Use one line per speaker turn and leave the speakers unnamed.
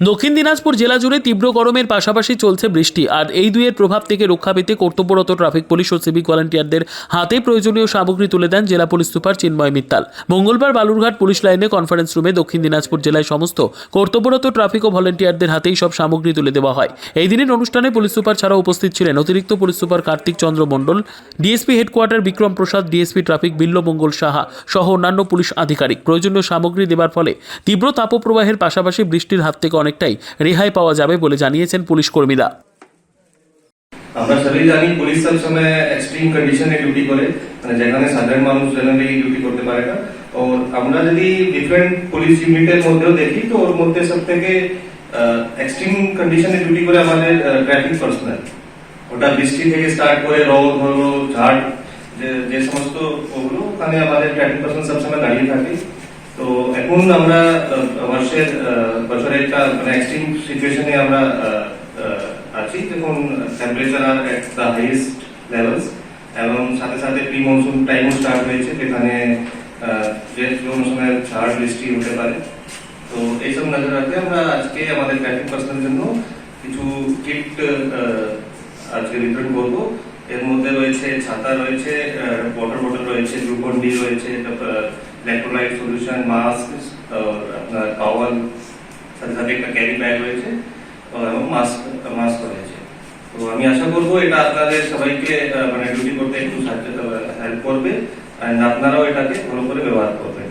দক্ষিণ দিনাজপুর জেলা জুড়ে তীব্র গরমের পাশাপাশি চলছে বৃষ্টি, আর এই দুইয়ের প্রভাব থেকে রক্ষা পেতে কর্তব্যরত ট্রাফিক পুলিশ ও সিভিক ভলান্টিয়ারদের হাতে প্রয়োজনীয় সামগ্রী তুলে দেন জেলা পুলিশ সুপার চিন্ময় মিত্তাল। মঙ্গলবার বালুরঘাট পুলিশ লাইনে কনফারেন্স রুমে দক্ষিণ দিনাজপুর জেলায় সমস্ত কর্তব্যরত ট্রাফিক ও ভলান্টিয়ারদের হাতেই সব সামগ্রী তুলে দেওয়া হয়। এই দিনের অনুষ্ঠানে পুলিশ সুপার ছাড়াও উপস্থিত ছিলেন অতিরিক্ত police super Kartik Chandra Mondal, DSP headquarter Bikram Prasad, DSP traffic Bilwamangal Saha সহ অন্যান্য পুলিশ আধিকারিক। প্রয়োজনীয় সামগ্রী দেওয়ার ফলে তীব্র তাপপ্রবাহের পাশাপাশি বৃষ্টির হাত থেকে অনেকটাই রেহাই পাওয়া যাবে বলে জানিয়েছেন পুলিশ কর্মীরা
আমরা সবাই জানি পুলিশ সব সময় এক্সট্রিম কন্ডিশনে ডিউটি করে মানে যেখানে সাধারণ মানুষ জেনারেলি ডিউটি করতে পারে না। ও আমরা যদি ডিফারেন্ট পুলিশ ইউনিটের মধ্যেও দেখি, তো ওর মধ্যে সব থেকে এক্সট্রিম কন্ডিশনে ডিউটি করে আমাদের ট্রাফিক পার্সোনাল ওটা বৃষ্টি থেকে স্টার্ট করে রোদ হলো ঝাড়, যে সমস্ত ওগুলো, ওখানে আমাদের ট্রাফিক পার্সোনাল সবসময় দাঁড়িয়ে থাকে। এখন আমরা আহ, বছরের একটা মানে এক্সট্রিম সিচুয়েশনে আমরা আছি। যখন টেম্পারেচার আর এট হাইয়েস্ট লেভেলস এবং সাথে সাথে প্রি মনসুন টাইমও স্টার্ট হয়েছে যেখানে সময় ঝড় বৃষ্টি হতে পারে। তো এইসব নজর রাখতে আমরা আজকে আমাদের ট্রাফিক পার্সনের জন্য কিছু কিট আজকে বিতরণ করব। এর মধ্যে ছাতা রয়েছে ওয়াটার বটল রয়েছে গ্লুকন ডি রয়েছে ইলেকট্রোলাইট সলিউশন মাস্ক আপনার কাওয়াল সাথে সাথে একটা ক্যারি ব্যাগ রয়েছে এবং মাস্ক মাস্ক রয়েছে। তো আমি আশা করব এটা আপনাদের সবাইকে মানে ডিউটি করতে একটু সাহায্য হেল্প করবে আর আপনারাও এটাকে ভালো করে ব্যবহার করবেন।